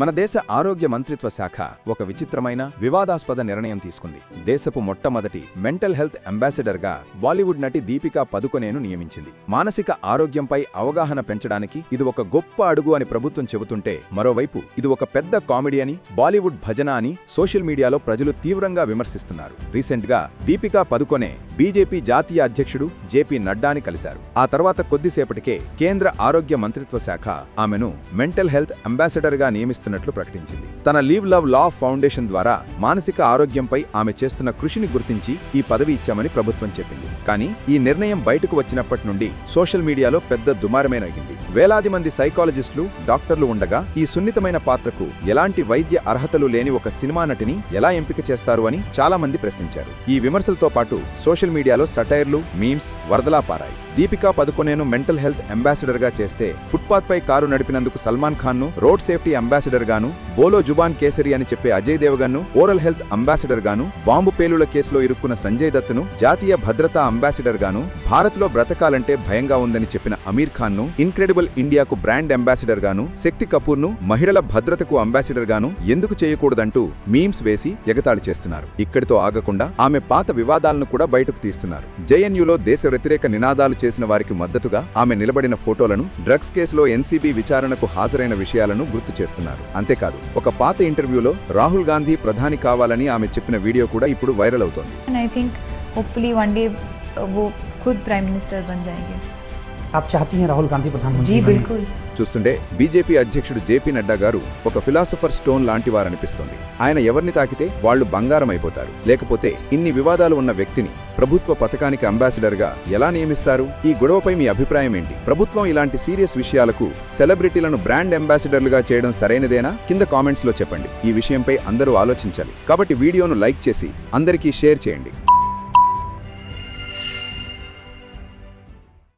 మన దేశ ఆరోగ్య మంత్రిత్వ శాఖ ఒక విచిత్రమైన వివాదాస్పద నిర్ణయం తీసుకుంది. దేశపు మొట్టమొదటి మెంటల్ హెల్త్ అంబాసిడర్గా బాలీవుడ్ నటి దీపికా పదుకొనేను నియమించింది. మానసిక ఆరోగ్యంపై అవగాహన పెంచడానికి ఇది ఒక గొప్ప అడుగు అని ప్రభుత్వం చెబుతుంటే మరోవైపు ఇది ఒక పెద్ద కామెడీ అని బాలీవుడ్ భజన అని సోషల్ మీడియాలో ప్రజలు తీవ్రంగా విమర్శిస్తున్నారు. రీసెంట్గా దీపికా పదుకొనే బీజేపీ జాతీయ అధ్యక్షుడు జేపీ నడ్డాని కలిశారు. ఆ తర్వాత కొద్దిసేపటికే కేంద్ర ఆరోగ్య మంత్రిత్వ శాఖ ఆమెను మెంటల్ హెల్త్ అంబాసిడర్గా చేస్తున్నట్లు ప్రకటించింది. తన లీవ్ లవ్ లా ఫౌండేషన్ ద్వారా మానసిక ఆరోగ్యంపై ఆమె చేస్తున్న కృషిని గుర్తించి ఈ పదవి ఇచ్చామని ప్రభుత్వం చెప్పింది. కానీ ఈ నిర్ణయం బయటకు వచ్చినప్పటి నుండి సోషల్ మీడియాలో పెద్ద దుమారమేనగింది వేలాది మంది సైకాలజిస్టులు డాక్టర్లు ఉండగా ఈ సున్నితమైన పాత్రకు ఎలాంటి వైద్య అర్హతలు లేని ఒక సినిమా నటిని ఎలా ఎంపిక చేస్తారు అని చాలా మంది ప్రశ్నించారు. ఈ విమర్శలతో పాటు సోషల్ మీడియాలో సటైర్లు మీమ్స్ వరదలా పారాయి. దీపికా పదుకొనేను మెంటల్ హెల్త్ అంబాసిడర్గా చేస్తే ఫుట్పాత్పై కారు నడిపినందుకు సల్మాన్ ఖాన్ను రోడ్ సేఫ్టీ అంబాసిడర్ గాను బోలో జుబాన్ కేసరి అని చెప్పే అజయ్ దేవగన్ను ఓరల్ హెల్త్ అంబాసిడర్ గాను బాంబు పేలుల కేసులో ఇరుక్కున్న సంజయ్ దత్తును జాతీయ భద్రతా అంబాసిడర్ గాను బ్రతకాలంటే భయంగా ఉందని చెప్పిన అమీర్ ఖాన్ను ఇన్క్రెడిబుల్ ఇండియాకు బ్రాండ్ అంబాసిడర్ గాను శక్తి కపూర్ ను మహిళల భద్రతకు అంబాసిడర్ గాను ఎందుకు చేయకూడదంటూ మీమ్స్ వేసి ఎగతాళి చేస్తున్నారు ఇక్కడితో ఆగకుండా ఆమె పాత వివాదాలను కూడా బయటకు తీస్తున్నారు జేఎన్యూలో దేశ వ్యతిరేక నినాదాలు చేసిన వారికి మద్దతుగా ఆమె నిలబడిన ఫోటోలను డ్రగ్స్ కేసులో ఎన్సీబీ విచారణకు హాజరైన విషయాలను గుర్తు చేస్తున్నారు అంతేకాదు ఒక పాత ఇంటర్వ్యూలో రాహుల్ గాంధీ ప్రధాని కావాలని ఆమె చెప్పిన వీడియో కూడా ఇప్పుడు వైరల్ అవుతోంది and I think hopefully one day वो खुद प्राइम मिनिस्टर बन जाएंगे आप चाहती हैं राहुल गांधी प्रधानमंत्री जी बने? बिल्कुल చూస్తుంటే బీజేపీ అధ్యక్షుడు జేపీ నడ్డా గారు ఒక ఫిలాసఫర్ స్టోన్ లాంటి వారనిపిస్తోంది ఆయన ఎవరిని తాకితే వాళ్లు బంగారం అయిపోతారు లేకపోతే ఇన్ని వివాదాలు ఉన్న వ్యక్తిని ప్రభుత్వ పథకానికి అంబాసిడర్ గా ఎలా నియమిస్తారు ఈ గొడవపై మీ అభిప్రాయం ఏంటి ప్రభుత్వం ఇలాంటి సీరియస్ విషయాలకు సెలబ్రిటీలను బ్రాండ్ అంబాసిడర్లుగా చేయడం సరైనదేనా కింద కామెంట్స్ లో చెప్పండి ఈ విషయంపై అందరూ ఆలోచించాలి కాబట్టి వీడియోను లైక్ చేసి అందరికీ షేర్ చేయండి